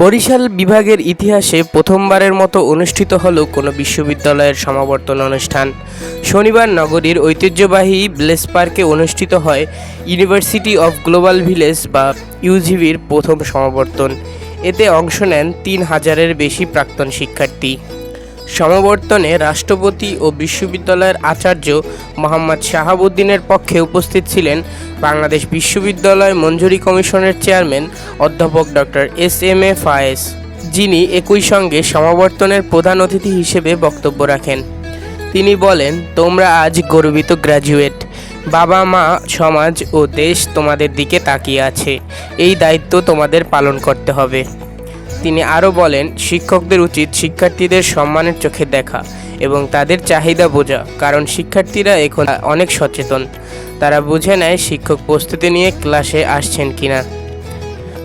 বরিশাল বিভাগের ইতিহাসে প্রথমবারের মতো অনুষ্ঠিত হলো কোনো বিশ্ববিদ্যালয়ের সমাবর্তন অনুষ্ঠান। শনিবার নগরীর ঐতিহ্যবাহী ব্লেস পার্কে অনুষ্ঠিত হয় ইউনিভার্সিটি অফ গ্লোবাল ভিলেজ বা ইউজিভির প্রথম সমাবর্তন। এতে অংশ নেন তিন হাজারের বেশি প্রাক্তন শিক্ষার্থী। সমাবর্তনে রাষ্ট্রপতি ও বিশ্ববিদ্যালয়ের আচার্য মোহাম্মদ শাহাবুদ্দিনের পক্ষে উপস্থিত ছিলেন বাংলাদেশ বিশ্ববিদ্যালয় মঞ্জুরি কমিশনের চেয়ারম্যান অধ্যাপক doctor S M A Fayes যিনি একই সঙ্গে সমাবর্তনের প্রধান অতিথি হিসেবে বক্তব্য রাখেন। তিনি বলেন, তোমরা আজ গর্বিত গ্র্যাজুয়েট বাবা, মা, সমাজ ও দেশ তোমাদের দিকে তাকিয়ে আছে। এই দায়িত্ব তোমাদের পালন করতে হবে। তিনি আরও বলেন, শিক্ষকদের উচিত শিক্ষার্থীদের সম্মানের চোখে দেখা এবং তাদের চাহিদা বোঝা, কারণ শিক্ষার্থীরা এখন অনেক সচেতন। তারা বুঝে নেয় শিক্ষক প্রস্তুতি নিয়ে ক্লাসে আসছেন কিনা।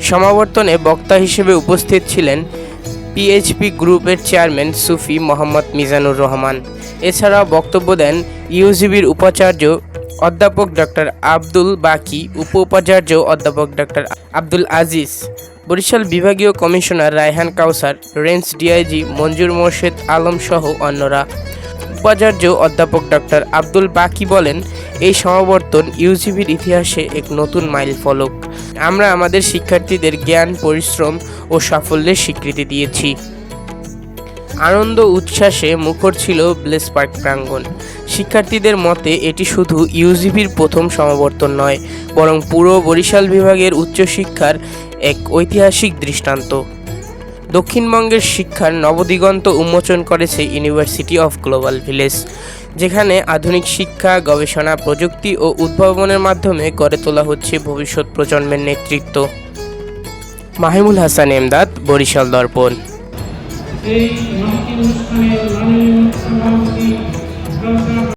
সমাবর্তনে বক্তা হিসেবে উপস্থিত ছিলেন পিএইচপি গ্রুপের চেয়ারম্যান সুফি মোহাম্মদ মিজানুর রহমান। এছাড়াও বক্তব্য দেন ইউজিবির উপাচার্য অধ্যাপক ডক্টর আব্দুল বাকি উপ উপাচার্য অধ্যাপক ডক্টর আব্দুল আজিজ, বরিশাল বিভাগীয় commissioner Raihan Kausar, range DIG Manzur Morshed Alam সহ অন্যরা। উপাচার্য অধ্যাপক ডক্টর আব্দুল বাকি বলেন, এই সমাবর্তন ইউজিবির ইতিহাসে এক নতুন মাইল ফলক। আমরা আমাদের শিক্ষার্থীদের জ্ঞান, পরিশ্রম ও সাফল্যের স্বীকৃতি দিয়েছি। আনন্দ উচ্ছ্বাসে মুখর ছিল ব্লেস পার্ক প্রাঙ্গণ। শিক্ষার্থীদের মতে, এটি শুধু ইউজিবির প্রথম সমাবর্তন নয়, বরং পুরো বরিশাল বিভাগের উচ্চশিক্ষার এক ঐতিহাসিক দৃষ্টান্ত। দক্ষিণবঙ্গের শিক্ষার নবদিগন্ত উন্মোচন করেছে ইউনিভার্সিটি অফ গ্লোবাল ভিলেজ, যেখানে আধুনিক শিক্ষা, গবেষণা, প্রযুক্তি ও উদ্ভাবনের মাধ্যমে গড়ে তোলা হচ্ছে ভবিষ্যৎ প্রজন্মের নেতৃত্ব। মাহিমুল হাসান, এমদাদ, বরিশাল দর্পণ। এই নামটি অনুষ্ঠানে মাননীয় সভাপতি